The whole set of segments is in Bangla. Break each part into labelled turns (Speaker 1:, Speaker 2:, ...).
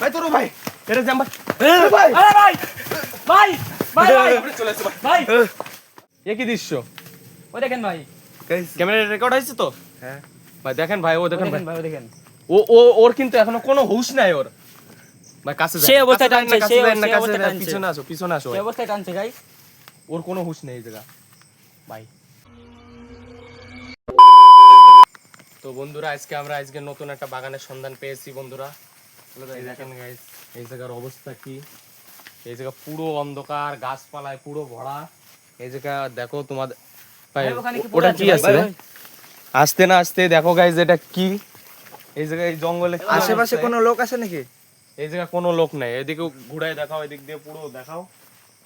Speaker 1: ভাই তোর ভাই। এটা জ্যাম ভাই।
Speaker 2: ভাই আরে ভাই ভাই ভাই। ভাই
Speaker 1: চলে আসছে
Speaker 2: ভাই।
Speaker 1: এ। কি দৃশ্য?
Speaker 2: ওই দেখেন ভাই।
Speaker 1: ক্যামেরা রেকর্ড হয়েছে তো?
Speaker 3: হ্যাঁ।
Speaker 1: ভাই দেখেন ভাই ও দেখেন ভাই।
Speaker 2: দেখেন।
Speaker 1: ও ও ওর কিন্তু এখনও কোনো হুঁশ নাই ওর। ভাই কাছে
Speaker 2: সে অবস্থায় টানছে, অবস্থায় টানছে।
Speaker 1: পিছনে আসো পিছনে আসো
Speaker 2: অবস্থায় টানছে
Speaker 1: ওর কোনো হুঁশ নেই এই জায়গা। ভাই। তো বন্ধুরা আজকে আমরা আজকে নতুন একটা বাগানের সন্ধান পেয়েছি বন্ধুরা। দেখেন guys, এই জায়গার অবস্থা কি? এই জায়গা পুরো অন্ধকার গাছপালায় পুরো ভরা। এই জায়গা দেখো তোমাদের ভাই
Speaker 2: ভাই, ওখানে কি পড়ে
Speaker 1: ওটা কি আছে?
Speaker 2: ভাই,
Speaker 1: রে?
Speaker 2: ভাই।
Speaker 1: আসতে না আসতে দেখো গাইজ এটা কি? এই জায়গায় এই জঙ্গলে
Speaker 3: আশেপাশে কোনো লোক আছে নাকি?
Speaker 1: এই জায়গায় কোনো লোক নাই। এদিকে ঘুরাই দেখাও এদিক দিয়ে পুরো দেখাও।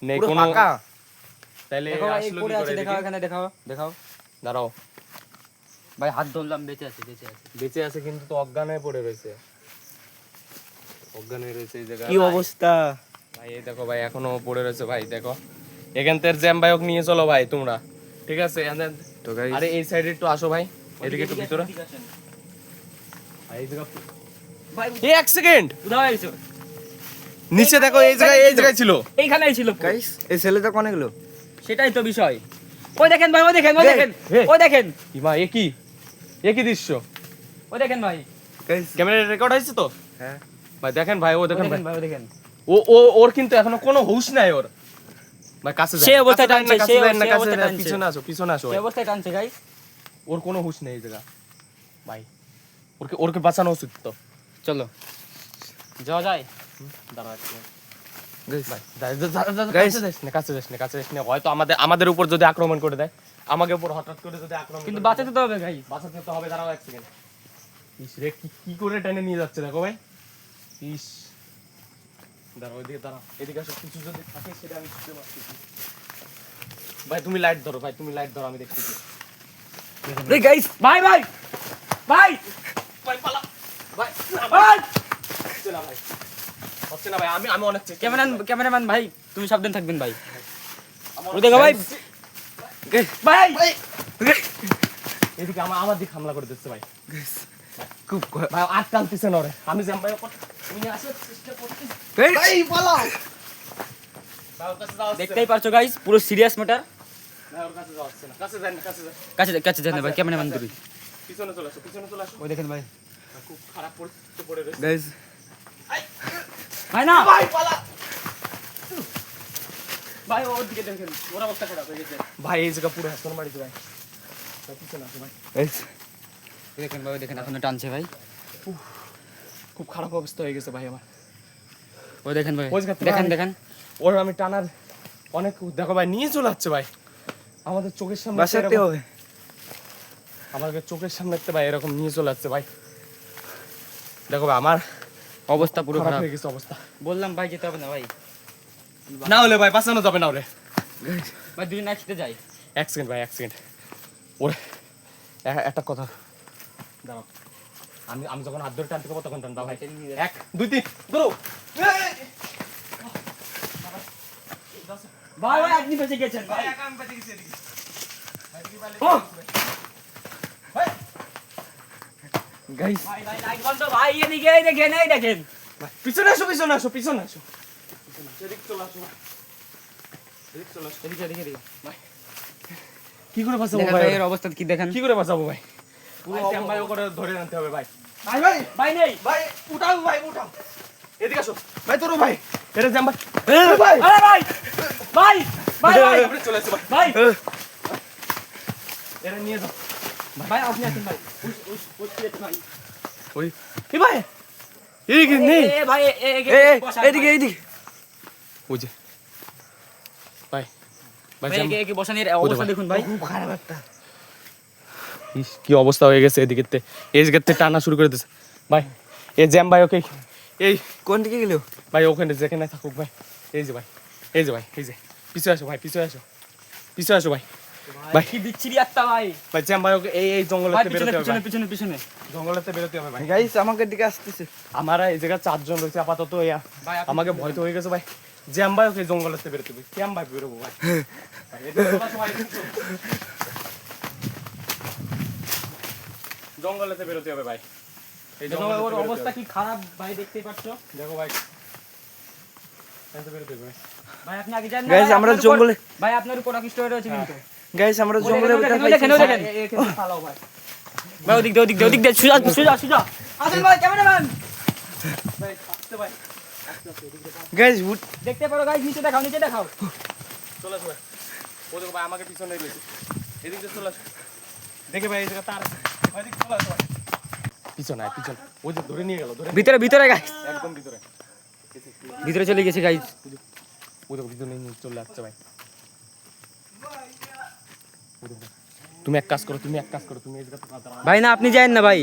Speaker 1: নেই কোনো
Speaker 3: ফাঁকা?
Speaker 1: তাইলে
Speaker 2: দেখো
Speaker 1: আসলো কি করে
Speaker 2: দেখাও এখানে দেখাও। দেখাও।
Speaker 1: দাঁড়াও।
Speaker 2: ভাই হাত ধরলাম বেঁচে আছে বেঁচে আছে।
Speaker 1: বেঁচে আছে কিন্তু তো অজ্ঞান হয়ে পড়ে রয়েছে। অজ্ঞান হয়ে রয়েছে এই জায়গায়।
Speaker 3: কি অবস্থা?
Speaker 1: ভাই এই দেখো ভাই এখনও পড়ে রয়েছে ভাই দেখো। এখান থেকে জ্যাম বাইক নিয়ে চলো ভাই তোমরা। ঠিক আছে?
Speaker 3: তো গাইস
Speaker 1: আরে এই সাইডে একটু আসো ভাই। এদিকে একটু ভিতরে। ভাই, এই জায়গা এক সেকেন্ড নিচে দেখো এই জায়গায় এই জায়গায় ছিল।
Speaker 2: এইখানেই ছিল
Speaker 3: গাইস এই ছেলেটা কোনে গেল
Speaker 2: সেটাই তো বিষয়। ওই দেখেন ভাই ওই দেখেন ওই দেখেন। ওই দেখেন।
Speaker 1: মা এ কি? এ কি দৃশ্য?
Speaker 2: ওই দেখেন ভাই।
Speaker 3: গাইস
Speaker 1: ক্যামেরা রেকর্ড হয়েছে তো?
Speaker 3: হ্যাঁ।
Speaker 1: ভাই দেখেন ভাই ও দেখেন ভাই
Speaker 2: দেখেন ভাই।
Speaker 1: ও ও ওর কিন্তু এখনও কোনো হুঁশ নাই ওর। ভাই কাছে
Speaker 2: অবস্থায় টানছে, অবস্থায় টানছে।
Speaker 1: পিছনে আসো পিছনে আসো ভাই।
Speaker 2: অবস্থায় টানছে গাইস
Speaker 1: ওর কোনো হুঁশ নেই এই জায়গা। ভাই ওরকে ওরকে বাঁচানো উচিত তো।
Speaker 2: চলো। যাওয়া যায়।
Speaker 1: দাঁড়া ভাই, যা- যা- যা- যা-
Speaker 3: Guys.
Speaker 1: কাছে যাস না, কাছে যাস না, কাছে যাস না। হয়তো আমাদের আমাদের উপর যদি আক্রমণ করে দেয় আমাকে উপর হঠাৎ করে যদি আক্রমণ
Speaker 2: কিন্তু বাঁচাতে তো হবে গাইস
Speaker 1: বাঁচাতে তো হবে দাঁড়াও এক সেকেন্ড রে কি কি করে টেনে নিয়ে যাচ্ছে দেখো ভাই। ইস। দাঁড়াও এদিকে দাঁড়াও। এদিকে আসো কিছু যদি থাকে সেটা আমি পারতেছি ভাই তুমি লাইট ধরো ভাই তুমি লাইট ধরো আমি দেখতেছি
Speaker 3: রে গাইস
Speaker 2: ভাই
Speaker 1: পালা। না, ভাই।
Speaker 2: ভাই।
Speaker 1: হচ্ছে না ভাই। হচ্ছে না ভাই আমি আমি অনেক
Speaker 2: ক্যামেরাম্যান ক্যামেরাম্যান ভাই। তুমি সাবধান থাকবেন ভাই।
Speaker 1: ভাই। আমার
Speaker 2: ওই দেখো ভাই। ভাই
Speaker 1: এদিকে আমার আমার দিকে হামলা করে দিচ্ছে ভাই।
Speaker 3: খুব
Speaker 1: ভাই আর টানতেছে না রে আমি জ্যাম ভাই তুমি আসার চেষ্টা পালাও।
Speaker 2: দেখতেই পারছ গাইস পুরো সিরিয়াস ম্যাটার
Speaker 1: কাছে কাছে যান
Speaker 2: ভাই ক্যামেরাম্যান দূরে।
Speaker 1: পিছনে চলে আসো পিছনে চলে আসো।
Speaker 2: ওই দেখেন ভাই।
Speaker 1: খুব খারাপ পরিস্থিতি পড়ে রয়েছে।
Speaker 3: গাইস
Speaker 2: ভাই না!
Speaker 1: ভাই পালা।
Speaker 2: ভাই ওর দিকে দেখেন ওর অবস্থা খারাপ হয়ে গেছে
Speaker 1: ভাই এই জায়গা পুরো হাসপাতাল মারিতে ভাই। পিছনে আসো ভাই।
Speaker 3: গাইস
Speaker 2: দেখেন ভাই দেখেন এখনও টানছে ভাই।
Speaker 1: খুব খারাপ অবস্থা হয়ে গেছে ভাই আমার।
Speaker 2: ওই দেখেন ভাই
Speaker 1: ওই
Speaker 2: দেখেন দেখেন।
Speaker 1: ওর আমি টানার অনেক দেখো ভাই নিয়ে চলে যাচ্ছে ভাই। আমাদের চোখের সামনে
Speaker 3: বাসাতে হবে।
Speaker 1: আমাদের চোখের সামনে একটা ভাই এরকম নিয়ে চলে যাচ্ছে ভাই। দেখো ভাই আমার
Speaker 2: অবস্থা পুরো
Speaker 1: খারাপ হয়ে গেছে অবস্থা।
Speaker 2: বললাম ভাই যেতে হবে না ভাই।
Speaker 1: না হলে ভাই বাঁচানো যাবে না ওরে।
Speaker 3: গাইস
Speaker 2: ভাই দুজন একসাথে যাই।
Speaker 1: এক সেকেন্ড ভাই এক সেকেন্ড। ওরে একটা কথা। দাঁড়াও। আমি আমি যখন হাত ধরে টানতে পারব তখন টানবা ভাই। এক দুই তিন ধরো।
Speaker 2: ভাই ভাই আপনি গেছেন ভাই।
Speaker 3: গাইস।
Speaker 2: ভাই ভাই লাইট বন্ধ ভাই এদিকে এই দেখেন এই দেখেন।
Speaker 1: পিছনে আসো পিছনে আসো পিছনে আসো। কি করে বাঁচাবো ভাই?
Speaker 2: ভাই এর অবস্থা কি দেখেন?
Speaker 1: কি করে বাঁচাবো ভাই?
Speaker 2: পুরো
Speaker 1: ভাই করে ধরে আনতে হবে ভাই।
Speaker 2: ভাই ভাই। ভাই নেই।
Speaker 1: ভাই উঠাও ভাই উঠাও। এদিকে আসো। ভাই তোর ভাই। এটা জ্যাম ভাই
Speaker 3: ভাই।
Speaker 2: আরে ভাই ভাই ভাই ভাই।
Speaker 1: চলে আসো ভাই।
Speaker 2: ভাই।
Speaker 1: এটা নিয়ে যাও।
Speaker 2: ভাই আপনি আছেন ভাই। উস উস উস ভাই।
Speaker 1: ওই। এ ভাই? এদিকে নেই
Speaker 2: এ ভাই এ
Speaker 3: এই এইদিকে এইদিকে
Speaker 1: ওই যে। ভাই ভাই
Speaker 2: ভাই একে একে বসানোর অবস্থা দেখুন ভাই।
Speaker 3: খুব খারাপ একটা
Speaker 1: ইস, কি অবস্থা হয়ে গেছে এদিকে এই টানা শুরু করে দিয়েছে ভাই এই জ্যাম ভাই ওকে। এই
Speaker 3: কোন দিকে গেল?
Speaker 1: ভাই ওখানে যেখানে থাকুক ভাই। এই যে ভাই এই যে ভাই এই যে। পিছু আসো ভাই পিছু আসো। পিছু আসো ভাই। ভাই
Speaker 2: কি বিচ্ছিরি একটা ভাই।
Speaker 1: ভাই জ্যাম ভাই ওকে এই এই জঙ্গলেতে
Speaker 2: পিছনে
Speaker 1: বেরোতে হবে
Speaker 2: পিছনে। পিছনে পিছনে
Speaker 1: জঙ্গলেতে বেরোতে হবে ভাই।
Speaker 3: গাইস আমাকে দিকে আসতেছে।
Speaker 1: আমরা এই জায়গায় চারজন রয়েছে আপাতত ইয়া
Speaker 2: ভাই
Speaker 1: আমাকে ভয় তো হয়ে গেছে ভাই। জ্যাম ভাই ওকে জঙ্গলেতে বেরোতে হবে। ক্যাম ভাই বেরোবো ভাই ভাই, এদিকে চলে আসো ভাই, এদিকে চলো। জঙ্গলেতে বেরোতে হবে ভাই। এই
Speaker 2: ওর অবস্থা কি খারাপ ভাই দেখতেই পাচ্ছ?
Speaker 1: দেখো ভাই। এখান থেকে বেরোতে হবে ভাই।
Speaker 2: ভাই আপনি আগে যান না,
Speaker 3: আমরা জঙ্গলে-
Speaker 2: ভাই আপনার উপর অকিষ্ট হয়ে রয়েছে কিন্তু।
Speaker 3: গাইস আমরা
Speaker 2: ওই দেখেন, দেখেন, ওই দেখেন,
Speaker 3: পাইছি।
Speaker 2: ওই দেখেন।
Speaker 1: এ- এখান থেকে পালাও ভাই।
Speaker 2: ভাই ওদিক দিয়ে ওদিক দিয়ে ওদিক দিয়ে সুজা সুজা সুজা। আসেন ভাই ক্যামেরাম্যান।
Speaker 1: ভাই আসতে ভাই।
Speaker 3: গাইস
Speaker 2: দেখতে পারো গাইস নিচে দেখাও নিচে দেখাও।
Speaker 1: চলে আসো ভাই। ও দেখো ভাই আমাকে পিছনে এদিক দিয়ে চলে আসো। দেখে ভাই এই জায়গা তার আছে। ভাই এদিকে চলে আসো ভাই পিছনে। পিছনে ওই যে ধরে নিয়ে গেল ধরে
Speaker 2: ভিতরে ভিতরে গাইস
Speaker 1: একদম ভিতরে।
Speaker 2: ভিতরে চলে গেছে গাইস
Speaker 1: ও দেখো ভিতরে নিয়ে চলে আসছে ভাই। তুমি এক কাজ করো তুমি এক কাজ করো তুমি।
Speaker 2: ভাই না আপনি যায়েন না ভাই?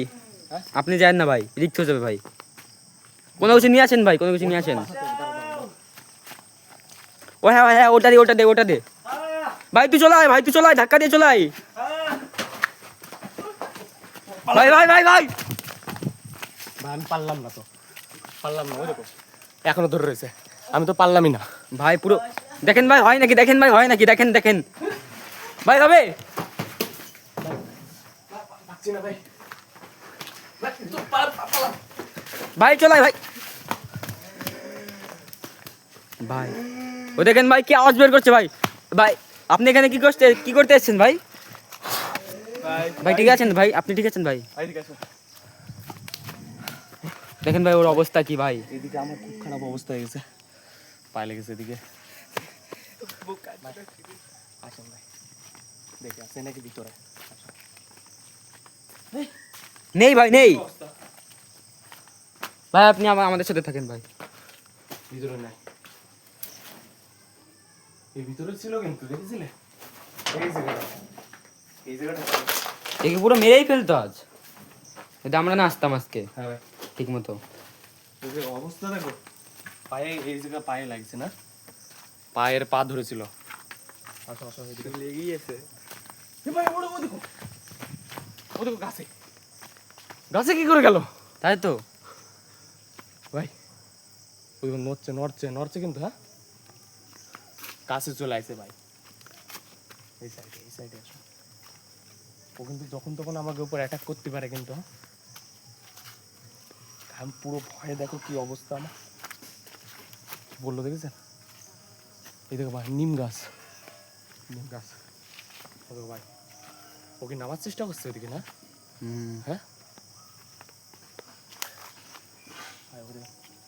Speaker 2: আপনি যায়েন না ভাই। রিক্স হয়ে যাবে ভাই। কোনো কিছু নিয়ে আসেন ভাই কোনো কিছু নিয়ে আসেন। ও হ্যাঁ হ্যাঁ, ওটা দে ওটা দে ওটা দে। ভাই তুই চলে আয় ভাই তুই চলে আয় ধাক্কা দিয়ে চলে আয়। ভাই ভাই ভাই ভাই।
Speaker 1: ভাই আমি পারলাম না তো। পারলাম না ওই দেখো। এখনও ধরে রয়েছে। আমি তো পারলামই না।
Speaker 2: ভাই পুরো দেখেন ভাই হয় নাকি দেখেন ভাই হয় নাকি দেখেন দেখেন। ভাই হবে
Speaker 1: ভাই।
Speaker 2: ভাই চলাই ভাই ভাই। ও দেখেন ভাই কি আওয়াজ বের করছে ভাই। ভাই আপনি এখানে কি করতে কি করতে এসেছেন ভাই?
Speaker 1: ভাই
Speaker 2: ঠিক আছেন ভাই? আপনি ঠিক আছেন ভাই? দেখেন ভাই ওর অবস্থা কি ভাই?
Speaker 1: এদিকে আমার খুব খারাপ অবস্থা হয়ে গেছে। পায়ে লেগেছে এদিকে। আসেন ভাই। দেখে আছে নাকি ভিতরে।
Speaker 2: নেই ভাই নেই। ভাই আপনি আমাদের সাথে থাকেন ভাই।
Speaker 1: ভিতরে নাই। এই ভিতরে ছিল কিন্তু দেখেছিলে? এই জায়গাটা। এই জায়গাটা।
Speaker 2: একে পুরো মেরেই ফেলতো আজ। যদি আমরা না আসতাম আজকে।
Speaker 1: হ্যাঁ ভাই।
Speaker 2: ঠিক মতো
Speaker 1: অবস্থা দেখো পায়ে এই জায়গা পায়ে লাগছে না? পায়ের পা ধরেছিল। আসো আসো
Speaker 3: লেগেই আছে।
Speaker 1: ভাই ওড়ো ও দেখো ও দেখো গাছে। গাছে কি করে গেল?
Speaker 2: তাই তো।
Speaker 1: ভাই ওই নড়ছে নড়ছে নড়ছে কিন্তু হ্যাঁ? কাছে চলে আসে ভাই। এই সাইডে এই সাইডে আসো। ও কিন্তু যখন তখন আমাকে উপর অ্যাটাক করতে পারে কিন্তু হ্যাঁ? আমি পুরো ভয়ে দেখো কি অবস্থা আমার। বলল দেখেছেন? এই দেখো ভাই নিম গাছ। নিম গাছ। দেখো ভাই ও কি নামার চেষ্টা করছে ওদিকে না?
Speaker 2: হুম।
Speaker 1: হ্যাঁ?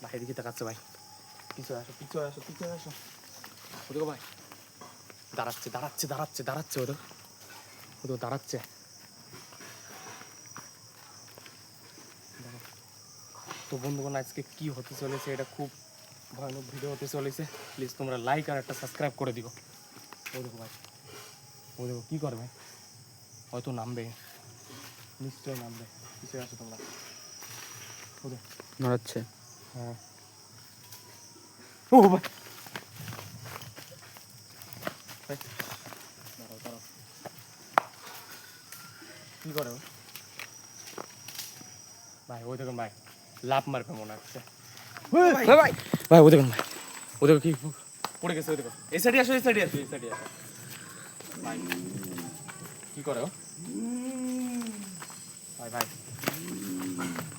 Speaker 1: ভাই এদিকে তাকাচ্ছে ভাই। পিছনে আসো পিছনে আসো পিছনে আসো। ও দেখো ভাই দাঁড়াচ্ছে দাঁড়াচ্ছে দাঁড়াচ্ছে দাঁড়াচ্ছে ওদের দেখো। ও দেখো দাঁড়াচ্ছে। তো বন্ধুগণ আজকে কি হতে চলেছে এটা খুব ভয়ানক ভিডিও হতে চলেছে। প্লিজ তোমরা লাইক আর একটা সাবস্ক্রাইব করে দিও। ও দেখো ভাই ও দেখো কী করবে হয়তো নামবে নিশ্চয়ই নামবে। পিছিয়ে আছো তোমরা? ও দেখো।
Speaker 2: নড়াচ্ছে।
Speaker 1: হ্যাঁ। ও ভাই। কি করে ভাই ওই দেখুন ভাই। লাভ মারবে মনে হচ্ছে।
Speaker 2: ভাই ভাই
Speaker 1: ভাই ওই দেখুন ভাই ও দেখো কি? পড়ে গেছে ওই দেখো এই সাইডে আসো এই সাইডে আসো এই সাইডে আসো। ভাই কি করে ভাই ভাই।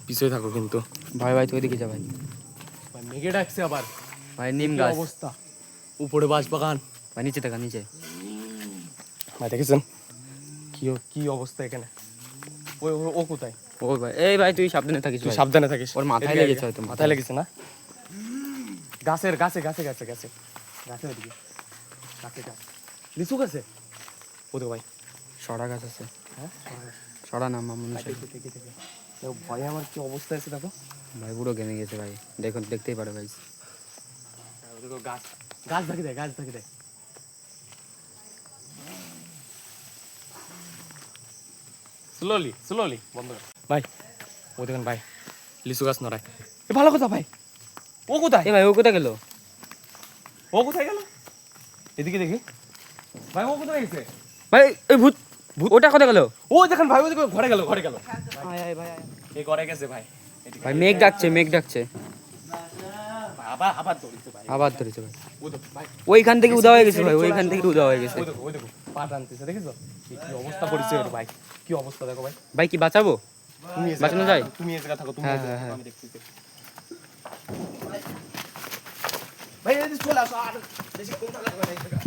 Speaker 1: পিছিয়ে থাকো কিন্তু।
Speaker 2: ভাই ভাই তুই ওইদিকে যা ভাই।
Speaker 1: ভাই মেঘে ডাকছে আবার।
Speaker 2: ভাই নিম গাছ।
Speaker 1: অবস্থা? উপরে বাস বাগান
Speaker 2: ভাই নিচে থাকা নিচে।
Speaker 1: ভাই দেখেছেন? কি কি অবস্থা এখানে? ও- ও কোথায়?
Speaker 2: ও ভাই এই ভাই তুই সাবধানে থাকিস
Speaker 1: তুই সাবধানে থাকিস।
Speaker 2: ওর মাথায় লেগেছে হয়তো,
Speaker 1: মাথায় লেগেছে না? গাছের গাছে গাছে গাছে গাছে। গাছে ওদিকে গাছে গাছ। লিচু গাছে? ভাই।
Speaker 2: সরা গাছ আছে।
Speaker 1: হ্যাঁ?
Speaker 2: সরা নাম মানুষ
Speaker 1: ভয়ে আমার কি অবস্থা আছে দেখো?
Speaker 2: ভাই পুরো গেমে গেছে ভাই। দেখুন দেখতেই পারো ভাই।
Speaker 1: গাছ গাছ দেখে দেয় গাছ দেখে দেয় স্লোলি স্লোলি বন্ধ কর। ভাই ও দেখুন ভাই লিচু গাছ নড়ায়। এ ভালো কথা ভাই। ও কোথায়?
Speaker 2: এ ভাই ও কোথায় গেল?
Speaker 1: ও কোথায় গেল? এদিকে দেখি। ভাই ও কোথায় গেছে?
Speaker 2: ভাই এই ভূত ওটা কোথায় গেল?
Speaker 1: ও দেখেন ভাই ও দেখো ঘরে গেল ঘরে গেল।
Speaker 2: ভাই
Speaker 1: এই ঘরে গেছে ভাই।
Speaker 2: ভাই মেঘ ডাকছে মেঘ ডাকছে।
Speaker 1: আবার আবার দৌড়িছে ভাই।
Speaker 2: আবার ধরেছে ভাই।
Speaker 1: ভাই।
Speaker 2: ওইখান থেকে উদা হয়ে গেছে ভাই ওইখান থেকে উদা হয়ে গেছে।
Speaker 1: ওই দেখো ওই দেখো। পা টানতেছে দেখেছ? কি অবস্থা করেছে ওর ভাই। কি অবস্থা দেখো ভাই।
Speaker 2: ভাই কি বাঁচাবো? বাঁচানো যায়?
Speaker 1: তুমি জায়গায় থাকো তুমি
Speaker 2: হ্যাঁ, হ্যাঁ,
Speaker 1: থাকো, আমি দেখতেছি। ভাই এই যে চলে আসো আর বেশি কোন লাগবে না এই জায়গা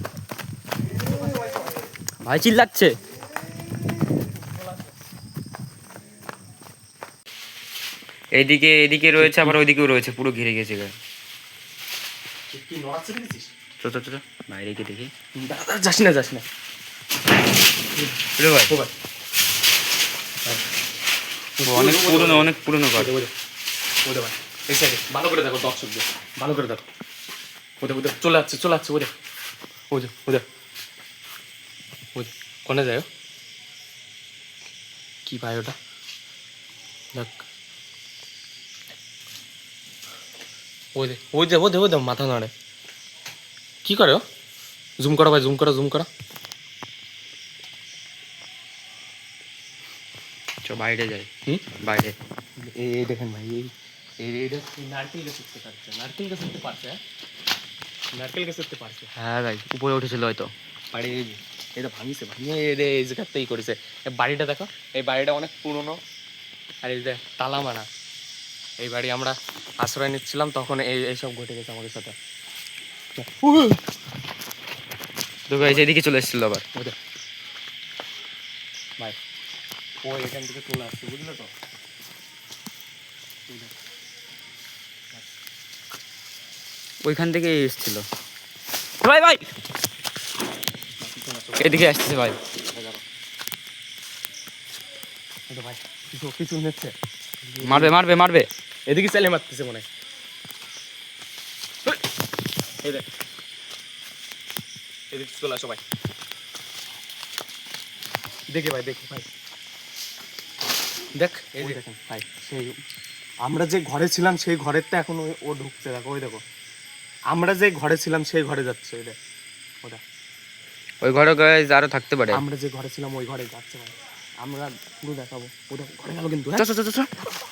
Speaker 2: ভাই চিল্লাচ্ছে। এইদিকে এদিকে রয়েছে আবার ওইদিকেও রয়েছে পুরো ঘিরে গেছে গা। চো চো। বাইরে গিয়ে দেখি।
Speaker 1: দাদা যাস না যাস না।
Speaker 2: রে ভাই
Speaker 1: ও ভাই
Speaker 2: ও অনেক পুরনো অনেক পুরনো ঘর
Speaker 1: ওদে ওদে ওদে ভাই এই সাইডে ভালো করে দেখো দর্শকদের ভালো করে দেখো ওদে ওদে চলে যাচ্ছে চলে যাচ্ছে ওদে ওদে ওদে ওদে কোনে যায় কি ভাই ওটা দেখ ওই দে ওই দে ওদে ওদে মাথা নাড়ে কি করে জুম করো ভাই জুম করো জুম করো
Speaker 2: বাইরে
Speaker 1: হুম
Speaker 2: বাইরে।
Speaker 1: এই দেখেন ভাই এই এই নারকেল গাছ উঠতে পারছে নারকেল গাছ উঠতে পারছে? নারকেল গাছ উঠতে পারছে।
Speaker 2: হ্যাঁ ভাই উপরে উঠেছিল হয়তো।
Speaker 1: বাড়ি এটা ভাঙিছে ভাঙিয়ে এই এই জায়গাতেই করেছে। বাড়িটা দেখো এই বাড়িটা অনেক পুরনো। আর এই যে তালা মারা। এই বাড়ি আমরা আশ্রয় নিচ্ছিলাম তখন এই এইসব ঘটে গেছে আমাদের সাথে।
Speaker 2: তো ভাই সেদিকে চলে এসেছিল আবার।
Speaker 1: ভাই ও এখান থেকে চলে আসছে বুঝলে তো?
Speaker 2: ওইখান থেকে এসেছিল। ভাই ভাই! এদিকে আসছে ভাই।
Speaker 1: ভাই কিছু কিছু নিচ্ছে
Speaker 2: মারবে মারবে মারবে।
Speaker 1: এদিকে চালে মারতেছে মনে হয়। এই দেখ। এদিকে চলে আসো ভাই। দেখে ভাই দেখে ভাই। দেখ এই দেখেন ভাই সেই আমরা যে ঘরে ছিলাম সেই ঘরের তো এখন ও ঢুকছে দেখো ওই দেখো। আমরা যে ঘরে ছিলাম সেই ঘরে যাচ্ছে ওই দেখ ওটা
Speaker 2: ওই ঘরে গায়ে আরও থাকতে পারে।
Speaker 1: আমরা যে ঘরে ছিলাম ওই ঘরে যাচ্ছে ভাই। আমরা পুরো দেখাবো। ওটা ঘরে গেল কিন্তু হ্যাঁ?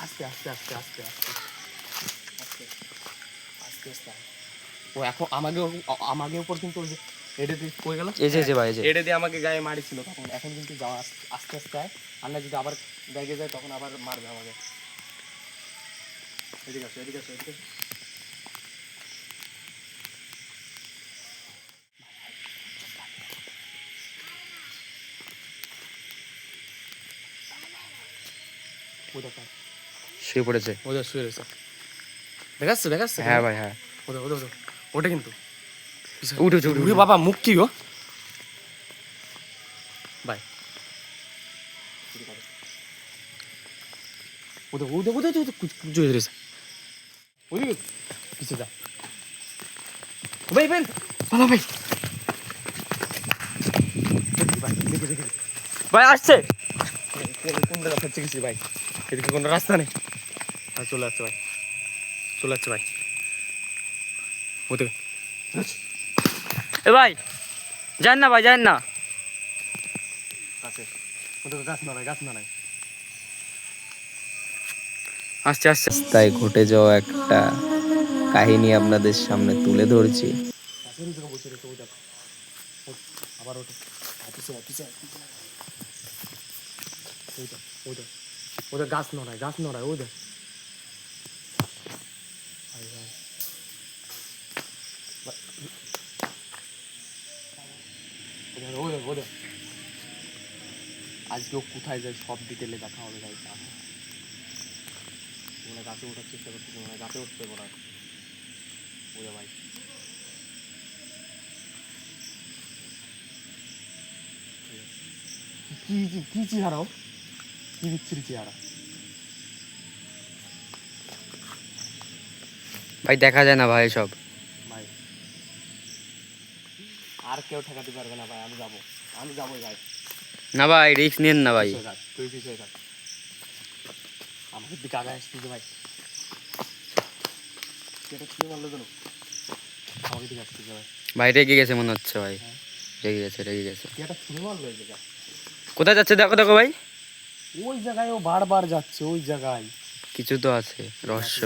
Speaker 1: আস্তে আস্তে আস্তে আস্তে আস্তে। আস্তে আস্তে আস্তে। ও এখন আমাকে আমাকে উপর কিন্তু ওই যে এটা দিয়ে কই গেল?
Speaker 2: এই যে ভাই এই যে।
Speaker 1: এটা দিয়ে আমাকে গায়ে মারিছিল তখন। এখন কিন্তু যাওয়া আস্তে আস্তে আয়। না যদি আবার গায়ে যায় তখন আবার মারবে আমাকে। এদিকে আসো এদিকে আসো এদিকে?
Speaker 2: শুয়ে পড়েছে।
Speaker 1: ওটা শুয়ে রয়েছে। দেখাচ্ছে দেখাচ্ছে।
Speaker 2: হ্যাঁ ভাই হ্যাঁ।
Speaker 1: ওটা ওটা ওটা ওটা কিন্তু।
Speaker 2: উঠে উঠে।
Speaker 1: বাবা মুখ কি গো বাই ওদের ওদের ওদের ওদের জয় ধরেছে ওদিকে পিছিয়ে যা ভাই ভাই ভালো ভাই ভাই।
Speaker 2: ভাই আসছে
Speaker 1: কোন- জায়গা ফেলছে গেছি ভাই এদিকে কোনো রাস্তা নেই হ্যাঁ চলে যাচ্ছে ভাই চলে যাচ্ছে ভাই ওদিকে
Speaker 2: এ ভাই যান না ভাই যান না
Speaker 1: গাছ না গাছ না নাই
Speaker 2: আস্তে আস্তে।
Speaker 4: তাই ঘটে যাওয়া একটা কাহিনী আপনাদের সামনে তুলে ধরছি।
Speaker 1: আজকে কোথায় যায় সব ডিটেলে দেখা হবে মানে গাছে ওঠার চেষ্টা করতেছে মানে গাছে উঠতে ওই দেখ ভাই? কি কি- কি চেহারাও কি বিচ্ছিরি চেহারা।
Speaker 2: ভাই দেখা যায় না ভাই সব
Speaker 1: ভাই আর কেউ ঠেকাতে পারবে না ভাই আমি যাব। আমি যাবোই ভাই।
Speaker 2: না ভাই রিস্ক নিন না ভাই।
Speaker 1: তুই পিছিয়ে থাক। আমাদের দিকে আগে আসছিস ভাই। এটা কি বলল কেন আমাদের দিকে আসছিস ভাই।
Speaker 2: ভাই রেগে গেছে মনে হচ্ছে ভাই।
Speaker 1: হ্যাঁ।
Speaker 2: রেগে গেছে রেগে গেছে।
Speaker 1: কি একটা ছুঁড়ে মারলো এই জায়গা
Speaker 2: কোথায় যাচ্ছে দেখো দেখো ভাই।
Speaker 1: ওই জায়গায় ও বারবার যাচ্ছে ওই জায়গায়।
Speaker 2: কিছু তো আছে রহস্য।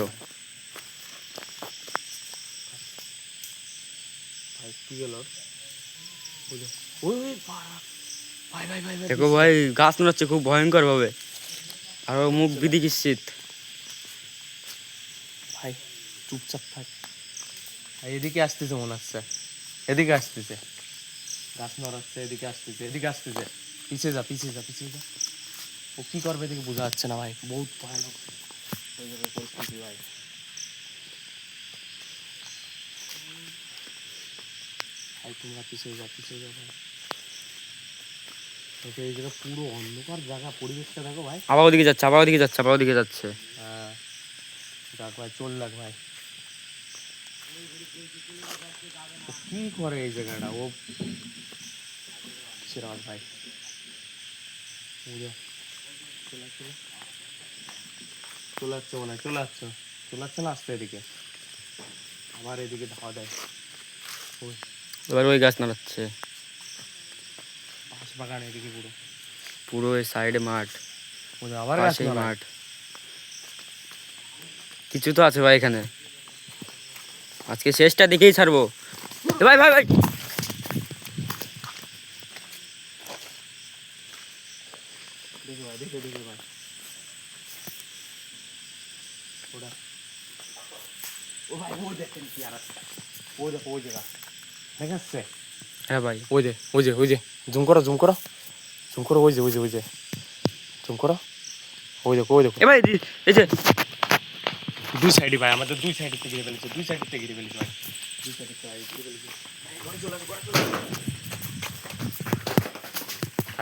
Speaker 2: দেখো ভাই গাছ নোড়াচ্ছে খুব ভয়ঙ্কর ভাবে আরও মুখ বিধি কিচ্ছিত
Speaker 1: ভাই, চুপচাপ থাক। এদিকে আসতেছে মনে হচ্ছে। এদিকে আসতেছে। গাছ নড়াচ্ছে, এদিকে আসতেছে এদিকে আসতেছে। পিছিয়ে যা পিছিয়ে যা পিছিয়ে যা। ও কি করবে এদিকে বোঝা যাচ্ছে না ভাই। বহুত ভয়ানক পরিস্থিতি ভাই। ভাই, তোমরা পিছিয়ে যা পিছিয়ে যাও ভাই। এই জায়গা পুরো অন্ধকার জায়গা পরিবেশটা দেখো ভাই।
Speaker 2: আবার ওদিকে যাচ্ছে আবার ওদিকে যাচ্ছে আবার ওদিকে যাচ্ছে।
Speaker 1: হ্যাঁ। যাক ভাই চল লাগ ভাই। কি করে এই জায়গাটা? ও ভাই। চলে আসছে আসছে মনে হয় চলে আসছে চলে আসছে না আসতে এদিকে? আবার এদিকে ধাওয়া দেয়।
Speaker 2: এবার ওই গাছ নাড়াচ্ছে।
Speaker 1: বাগান এদিকে পুরো।
Speaker 2: পুরো ওই সাইডে মাঠ।
Speaker 1: আবার
Speaker 2: পাশেই মাঠ। কিছু তো আছে ভাই এখানে। আজকে শেষটা দেখেই ছাড়বো। ভাই ভাই ভাই।
Speaker 1: দেখে ভাই দেখে দেখে ভাই। ওটা। ও ভাই ও দেখেন কি আর রাস্তা ও দেখো ওই জায়গা। দেখাচ্ছে
Speaker 2: হ্যাঁ ভাই।
Speaker 1: ওই যে ওই যে ওই যে। জুম করো জুম করো। জুম করো ওই যে ওই যে ওই যে। জুম করো। ওই দেখো ওই দেখো।
Speaker 2: ভাই এই যে।
Speaker 1: দুই সাইডে ভাই আমাদের দুই সাইডে থেকে ঘিরে ফেলেছে দুই সাইডে থেকে ঘিরে ফেলেছে ভাই। দুই সাইডে থেকে ঘিরে ফেলেছে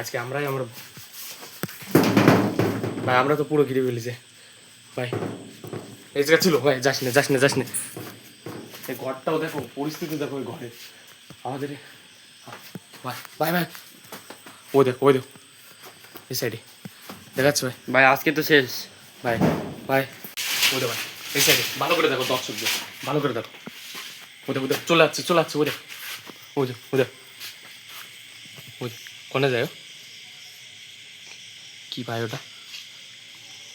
Speaker 1: আজকে আমরাই আমরা ভাই আমরা তো পুরো ঘিরে ফেলেছে। ভাই এই জায়গা ছিল। ভাই যাস না যাস না যাস না। এই ঘরটাও দেখো পরিস্থিতি দেখো ওই ঘরে। আমাদের ভাই ভাই ভাই ও দেখো ওই দেখো এই সাইডে দেখাচ্ছে ভাই
Speaker 2: ভাই আজকে তো শেষ.
Speaker 1: ভাই ভাই ওদের ভাই এই সাইডে ভালো করে দেখো দর্শকদের ভালো করে দেখো ওদের ওদের চলে যাচ্ছে চলে যাচ্ছে ওদের ওদের ওদের ওদের কোনে যায় ও? কি ভাই ওটা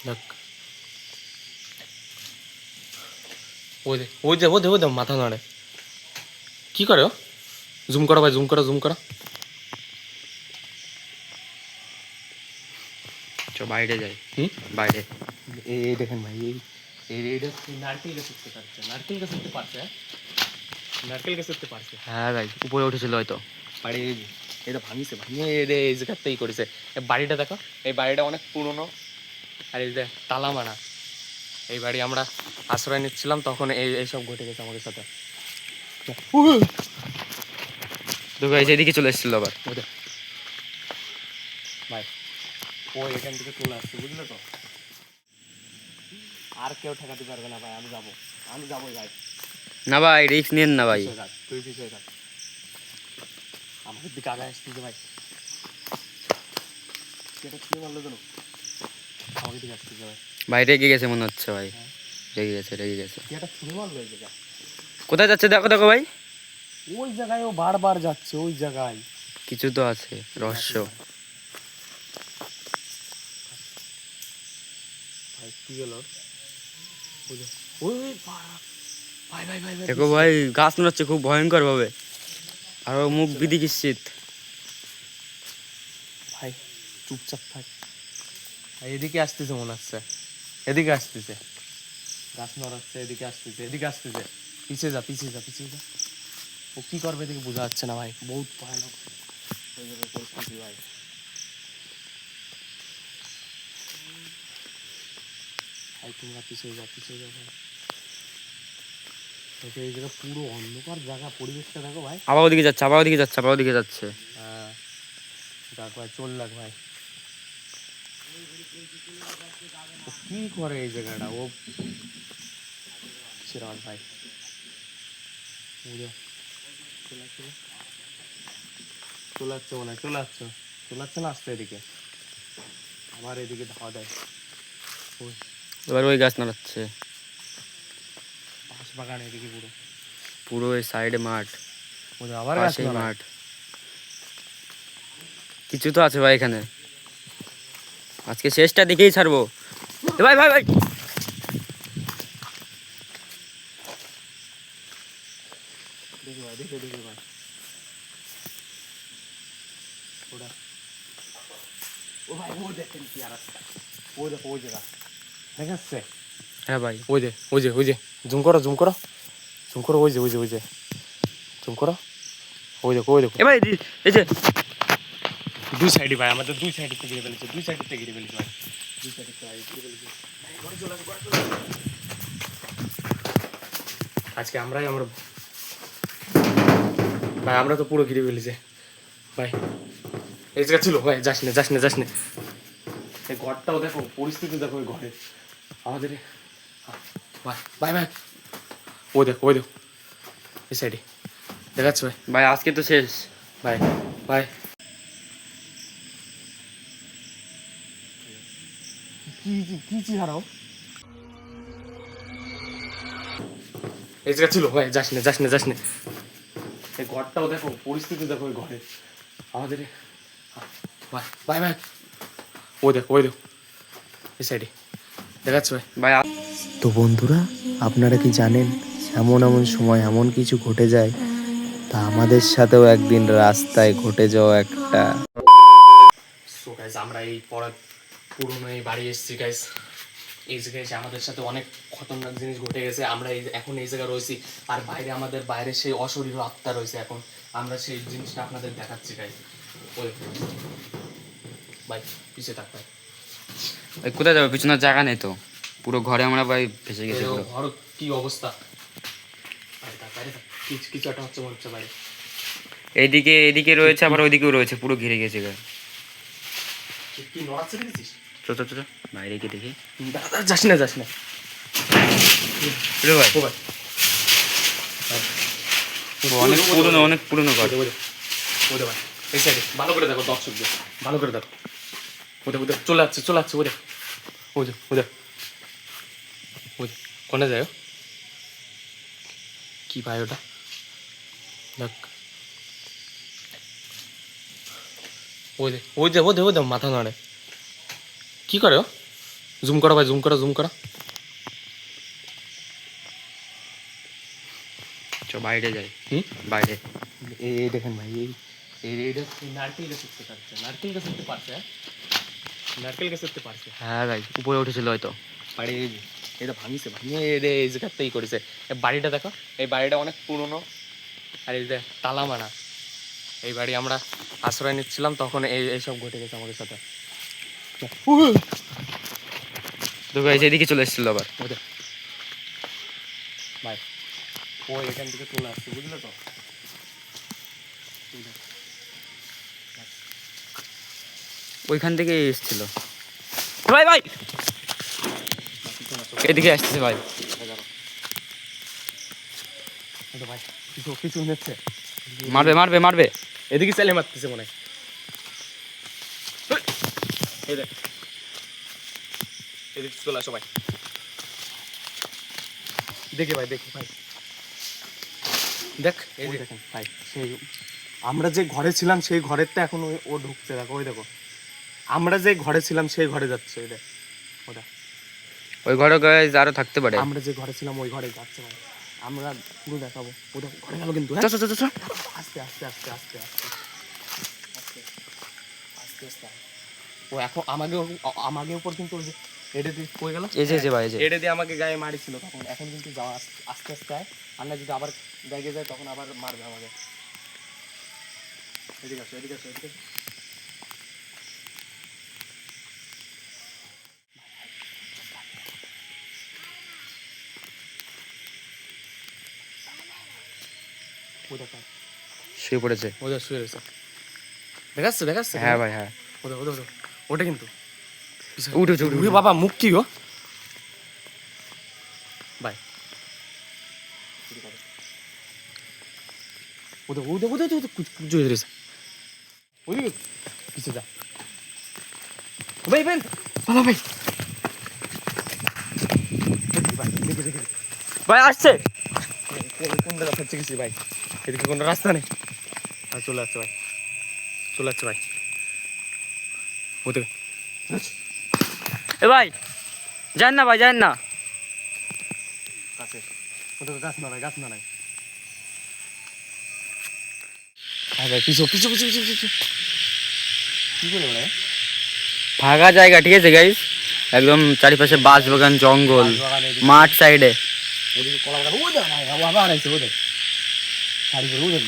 Speaker 1: দেখ ওই দে ওই দে ওই দে ওই দে মাথা নাড়ে কি করে ও জুম করো ভাই জুম করো জুম করো।
Speaker 2: চ বাইরে যাই।
Speaker 1: হুম?
Speaker 2: বাইরে।
Speaker 1: এই দেখেন ভাই এই এইটা নারকেল গাছ উঠতে পারছে নারকেল গাছ উঠতে পারছে হ্যাঁ? নারকেল গাছ উঠতে পারছে
Speaker 2: হ্যাঁ ভাই উপরে উঠেছিল হয়তো।
Speaker 1: বাড়ি এই যে, এটা ভাঙিছে ভাঙিয়ে এটা এই জায়গাতেই করেছে। এই বাড়িটা দেখো এই বাড়িটা অনেক পুরনো। আর এই যে তালা মারা। এই বাড়ি আমরা আশ্রয় নিচ্ছিলাম তখন এই এইসব ঘটে গেছে আমাদের সাথে।
Speaker 2: ভাই সেদিকে চলে এসেছিল আবার।
Speaker 1: ভাই ও এখান থেকে চলে আসছে বুঝলে তো? আর কেউ ঠেকাতে পারবে না ভাই আমি যাব। আমি যাব ভাই।
Speaker 2: না ভাই রিস্ক নেন না ভাই।
Speaker 1: তুই পিছিয়ে থাক। আমাদের দিকে আগে আসতেছে ভাই। এটা ছুঁয়ে মারলো কেন? আমাদের দিকে আসতেছে ভাই।
Speaker 2: ভাই রেগে গেছে মনে হচ্ছে ভাই।
Speaker 1: হ্যাঁ।
Speaker 2: রেগে গেছে রেগে গেছে।
Speaker 1: এটা ছুঁয়ে মারলো এই জায়গা
Speaker 2: কোথায় যাচ্ছে দেখো দেখো ভাই।
Speaker 1: ওই জায়গায় ও বারবার যাচ্ছে ওই জায়গায়।
Speaker 2: কিছু তো আছে রহস্য। দেখো ভাই গাছ নাড়াচ্ছে খুব ভয়ঙ্কর ভাবে আরও মুখ বিধি কিচ্ছিত
Speaker 1: ভাই চুপচাপ থাক। ভাই এদিকে আসতেছে মনে হচ্ছে। এদিকে আসতেছে। গাছ নড়াচ্ছে এদিকে আসতেছে এদিকে আসতেছে। পিছিয়ে যা পিছিয়ে যা পিছিয়ে যা। ও কি করবে এদিকে বোঝা যাচ্ছে না ভাই বহুত ভয়ানক। পরিস্থিতি ভাই ভাই তোমরা পিছিয়ে যাও পিছিয়ে যাও ভাই। এই জায়গা পুরো অন্ধকার জায়গা পরিবেশটা দেখো ভাই।
Speaker 2: আবার ওদিকে যাচ্ছে আবার ওদিকে যাচ্ছে আবার ওদিকে যাচ্ছে।
Speaker 1: হ্যাঁ। যাক ভাই চল লাগ ভাই। ও কি করে এই জায়গাটা? ও ভাই। বুঝো চলে আসছে আসছে মনে হয় চলে আসছে চলে আসছে না আসতে এদিকে। আবার এদিকে ধাওয়া দেয়।
Speaker 2: এবার ওই গাছ নাড়াচ্ছে।
Speaker 1: বাঁশ বাগান এদিকে পুরো।
Speaker 2: পুরো ওই সাইডে মাঠ।
Speaker 1: আবার
Speaker 2: পাশেই মাঠ। কিছু তো আছে ভাই এখানে। আজকে শেষটা দেখেই ছাড়বো। ভাই ভাই ভাই!
Speaker 1: দেখে ভাই দেখে দেখে ভাই। ওটা। ও ভাই ও দেখেন কি আর ও ওই দেখো ওই জায়গা। দেখা যাচ্ছে
Speaker 2: হ্যাঁ ভাই
Speaker 1: ওই যে ওই যে ওই যে। জুম করো জুম করো। জুম করো ওই যে ওই যে ওই যে। জুম করো। ওই দেখো ওই দেখো।
Speaker 2: এ ভাই এই যে
Speaker 1: দুই সাইডে ভাই আমাদের দুই সাইডে থেকে ঘিরে ফেলেছে দুই সাইডে থেকে ঘিরে ফেলেছে ভাই। দুই সাইডে থেকে ঘিরে ফেলেছে। আজকে আমরাই আমরা ভাই আমরা তো পুরো ঘিরে ফেলেছে। ভাই এই জায়গা ছিল? ভাই যাস না যাস না যাস না। এই ঘরটাও দেখো পরিস্থিতি দেখো ওই ঘরে। আমাদের ভাই ভাই ভাই। ও দেখো ওই দেখো। এই সাইডে দেখাচ্ছে ভাই?
Speaker 2: ভাই আজকে তো শেষ।
Speaker 1: ভাই ভাই। কি কি- এই জায়গা ছিল? ভাই যাস না যাস না যাস না। এই ঘরটাও দেখো পরিস্থিতি দেখো ওই ঘরে। আমাদের ভাই ভাই ও দেখো ওই দেখো। এই সাইডে দেখাচ্ছে ভাই।
Speaker 2: ভাই
Speaker 4: তো বন্ধুরা আপনারা কি জানেন এমন এমন সময় এমন কিছু ঘটে যায় তা আমাদের সাথেও একদিন রাস্তায় ঘটে যাওয়া একটা
Speaker 1: সো গাইজ আমরা এই পড়া পুরনো এই বাড়ি এসেছি গাইজ এই এসে আমাদের সাথে অনেক খতরনাক জিনিস ঘটে গেছে আমরা এই এখন এই জায়গায় রয়েছি। আর বাইরে আমাদের বাইরে সেই অশরীর আত্মা রয়েছে এখন। আমরা সেই জিনিসটা আপনাদের দেখাচ্ছি ওই। ভাই পিছিয়ে থাক ভাই।
Speaker 2: ভাই কোথায় যাবে? পিছনের জায়গা নেই তো। পুরো ঘরে আমরা ভাই ভেসে গেছি
Speaker 1: ঘর কি অবস্থা? কিছু একটা হচ্ছে মনে হচ্ছে বাইরে।
Speaker 2: এইদিকে এদিকে রয়েছে আবার ওইদিকেও রয়েছে পুরো ঘিরে গেছে গায়ে
Speaker 1: কি- কি নড়াচ্ছে দেখেছিস
Speaker 2: চো চো চো চো। বাইরে গিয়ে দেখি।
Speaker 1: দাদা যাস না যাস না।
Speaker 2: ভাই অনেক পুরনো অনেক পুরনো ঘর
Speaker 1: ওদে ভাই এই সাইডে ভালো করে দেখো দর্শকদের ভালো করে দেখো ওদে ওদে চলে যাচ্ছে চলে যাচ্ছে ওদে ওদে ওদে ওদে কোনে যায়? কি ভাই ওটা দেখ ওই দে ওই দে ওদে ওদে মাথা নাড়ে কি করে ও জুম করো ভাই জুম করো জুম করো
Speaker 2: বাইরে যাই
Speaker 1: হুম
Speaker 2: বাইরে।
Speaker 1: এই দেখেন ভাই এই এই এইটা নারকেল গাছ উঠতে পারছে নারকেল গাছ উঠতে পারছে হ্যাঁ? নারকেল গাছ উঠতে পারছে।
Speaker 2: হ্যাঁ ভাই উপরে উঠেছিল হয়তো।
Speaker 1: বাড়ি এটা ভাঙিছে ভাঙিয়ে এটা এই জায়গাতেই করেছে। বাড়িটা দেখো এই বাড়িটা অনেক পুরনো। আর এই যে তালামারা এই বাড়ি আমরা আশ্রয় নিচ্ছিলাম তখন এই এইসব ঘটে গেছে আমাদের সাথে।
Speaker 2: তো ভাই এদিকে চলে এসেছিল আবার।
Speaker 1: ভাই এখান থেকে চলে আসছে বুঝলে তো?
Speaker 2: ওইখান থেকে এসেছিল। ভাই ভাই! এদিকে আসতেছে ভাই।
Speaker 1: ভাই কিছু কিছু নিচ্ছে
Speaker 2: মারবে মারবে মারবে।
Speaker 1: এদিকে চালে মারতেছে মনে হয়। দেখ। এদিকে চলে আসো ভাই। দেখে ভাই দেখে ভাই। দেখ এই দেখেন ভাই সেই আমরা যে ঘরে ছিলাম সেই ঘরেরটা এখন ও ঢুকছে দেখো ওই দেখো। আমরা যে ঘরে ছিলাম সেই ঘরে যাচ্ছে ওই দেখ ওটা
Speaker 2: ওই ঘরে আরও থাকতে পারে।
Speaker 1: আমরা যে ঘরে ছিলাম ওই ঘরে যাচ্ছে ভাই। আমরা পুরো দেখাবো ওটা ঘরে গেল কিন্তু হ্যাঁ? আস্তে আস্তে আস্তে আস্তে আস্তে। আস্তে আস্তে ও এখন আমাকে আমাকে উপর কিন্তু ওই যে এটা দিয়ে কই গেল?
Speaker 2: এই যে ভাই যে।
Speaker 1: এটা দিয়ে আমাকে গায়ে মারিছিল তখন এখন কিন্তু যাওয়া আস্তে আস্তে আস্তে আর না যদি আবার ব্যাগে যায় তখন আবার মারবে আমাকে। এদিকে আসো এদিকে আসো এদিকে
Speaker 2: শুয়ে পড়েছে।
Speaker 1: ওটা শুয়ে রয়েছে। দেখাচ্ছে দেখাচ্ছে
Speaker 2: হ্যাঁ ভাই হ্যাঁ।
Speaker 1: ওটা ওটা ওটা ওটা কিন্তু।
Speaker 2: উঠে উঠে
Speaker 1: বাবা মুখ কি গো? 오다 오다 오다 오다 구조 들었어.
Speaker 2: 어디
Speaker 1: 비싸다. 빨리 빨리 빨리 빨리.
Speaker 2: ভাই আসছে
Speaker 1: কোন জায়গা ফেলছে গেছি ভাই এদিকে কোনো রাস্তা নেই আর চলে আসছে ভাই চলে আসছে ভাই ওদের
Speaker 2: এ ভাই যান না ভাই যান না
Speaker 1: গাছ না ভাই গাছ না নাই
Speaker 2: ফাঁকা জায়গা ঠিক আছে গাইস একদম চারিপাশে বাস বাগান জঙ্গল মাঠ সাইডে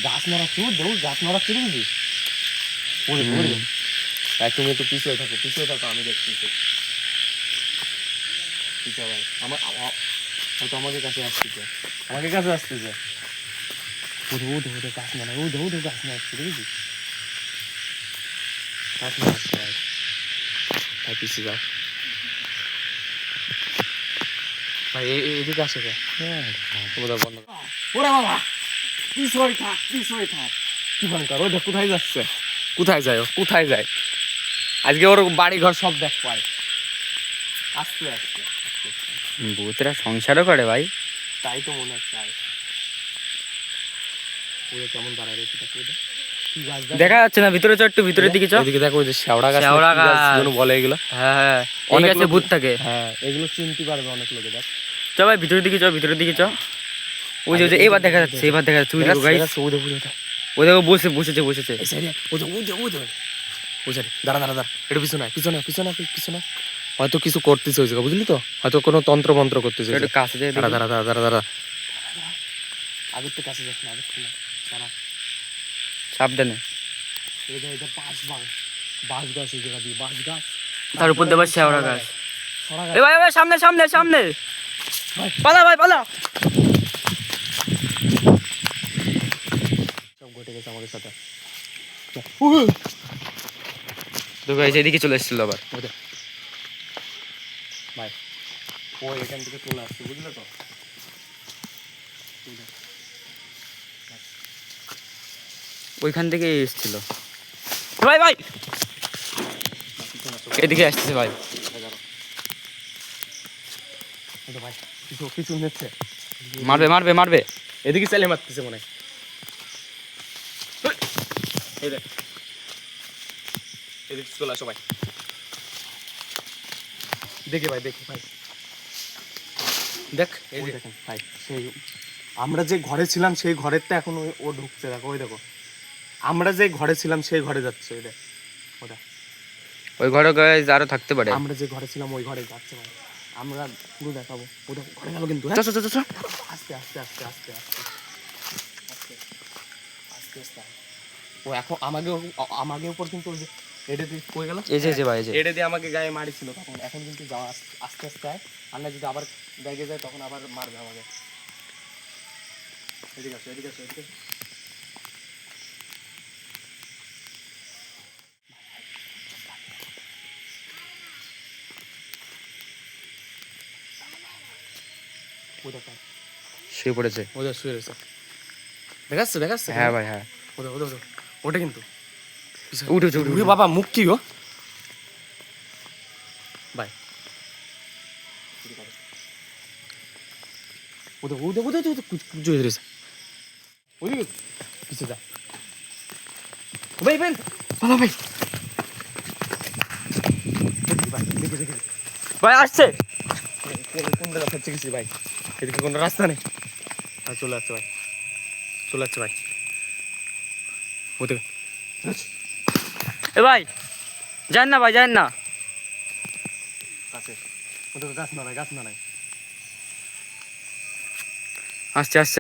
Speaker 1: গাছ মারা মারা থাকো আমি দেখছি আমার আমাদের কাছে আসতেছে আমাদের কাছে আসতেছে গাছ গাছ দেখেছিস গাছ ভাই ভাই পিছিয়ে যাও ভাই এদিকে আসে বন্ধ ওরে বাবা পিছয় থাক পিছয় থাক কি ভয়ঙ্কর কোথায় যাচ্ছে? কোথায় যায় ও? কোথায় যায়? আজকে ওর বাড়ি ঘর সব দেখ পায় আসতে আসতে
Speaker 2: ভূতেরা সংসারও করে ভাই।
Speaker 1: তাই তো মনে হচ্ছে কেমন দাঁড়ায় দেখ। দেখ?
Speaker 2: দেখা যাচ্ছে না ভিতরে চ একটু ভিতরের দিকে চ।
Speaker 1: এদিকে দেখো ওই যে শেওড়া গাছ
Speaker 2: শেওড়া
Speaker 1: গাছ। যেন বলে এগুলো।
Speaker 2: হ্যাঁ হ্যাঁ
Speaker 1: অনেক
Speaker 2: আছে ভূত থাকে।
Speaker 1: হ্যাঁ এগুলো চিনতে পারবে অনেক লোকে দেখ।
Speaker 2: চ ভাই ভিতরের দিকে চ ভিতরের দিকে চ। ওই যে ওই যে এবার দেখা যাচ্ছে এবার দেখা যাচ্ছে ওই দেখো গাইস
Speaker 1: ওই দেখো ওই দেখো
Speaker 2: দেখো বসে বসেছে বসেছে।
Speaker 1: এই সাইডে ওই যে ওই যে ওই সাইডে দাঁড়া দাঁড়া দাঁড়া। এটা পিছনে পিছনে পিছনে পিছনে হয়তো কিছু করতেছে ওই জায়গা বুঝলি তো? হয়তো কোনো তন্ত্র মন্ত্র করতেছে
Speaker 2: একটু কাছে যেয়ে
Speaker 1: দাঁড়া দাঁড়া দাঁড়া দাঁড়া দাঁড়া। আগের তো কাছে যাস না আগের
Speaker 2: সাবধানে।
Speaker 1: এই এটা বাঁশ বাঁশ বাঁশ গাছ এই জায়গা দিয়ে বাঁশ গাছ।
Speaker 2: তার উপর দিয়ে আবার শেওড়া গাছ। এ ভাই ভাই সামনে সামনে সামনে। পালা ভাই পালা।
Speaker 1: সব ঘটে গেছে আমাদের সাথে।
Speaker 2: তো গাইস এদিকে চলে এসেছিল আবার।
Speaker 1: ভাই। ও এখান থেকে চলে আসছে বুঝলে তো?
Speaker 2: ওইখান থেকে এসেছিল ভাই ভাই! এদিকে আসছে ভাই।
Speaker 1: কিছু নিচ্ছে।
Speaker 2: মারবে মারবে মারবে।
Speaker 1: এদিকে চালে মারতেছে মনে হয়। এদিকে চলে আসো ভাই। দেখে ভাই দেখে ভাই। দেখ এই দেখেন ভাই সেই আমরা যে ঘরে ছিলাম সেই ঘরের তো এখন ওই- ও ঢুকছে দেখো ওই দেখো। আমরা যে ঘরে ছিলাম সেই ঘরে যাচ্ছে দেখ ওটা।
Speaker 2: ওই ঘরে গাইস আরও থাকতে পারে।
Speaker 1: আমরা যে ঘরে ছিলাম ওই ঘরে যাচ্ছে ভাই। আমরা পুরো দেখাবো। ওটা ঘরে গেল কিন্তু হ্যাঁ? আস্তে আস্তে আস্তে আস্তে আস্তে। আস্তে আস্তে আস্তে। ও এখন আমাকে আমাকে উপর কিন্তু ওই যে এটা দিয়ে কই গেল?
Speaker 2: এই যে যে ভাই যে।
Speaker 1: এটা দিয়ে আমাকে গায়ে মারিছিল তখন। এখন কিন্তু যাওয়া আস্তে আস্তে আস্তে আয়। আর না যদি আবার ব্যাগে যায় তখন আবার মারবে আমাকে। এদিকে আসো এদিকে আসো এদিকে ওই দেখো
Speaker 2: শুয়ে পড়েছে?
Speaker 1: ওদের শুয়ে রয়েছে। দেখাচ্ছে দেখাচ্ছে
Speaker 2: হ্যাঁ ভাই হ্যাঁ।
Speaker 1: ওদের ওদের ওটা কিন্তু।
Speaker 2: উঠে উঠে উঠে
Speaker 1: বাবা মুখ কি গো? বাই। ওদের ওদের ওদের ওদের কুচু রয়েছে। ওদিকে পিছিয়ে যা। ভাই ভাই। ভালো ভাই ভাই
Speaker 2: ভাই আসছে।
Speaker 1: কোন কোন জায়গা ফেলছে ভাই? এদিকে কোনো রাস্তা নেই। আর চলে যাচ্ছে ভাই। চলে যাচ্ছে ভাই। ওদিকে
Speaker 2: এ ভাই যান না ভাই যান না।
Speaker 1: গাছ না নাই গাছ না নাই।
Speaker 2: আসছে আসছে।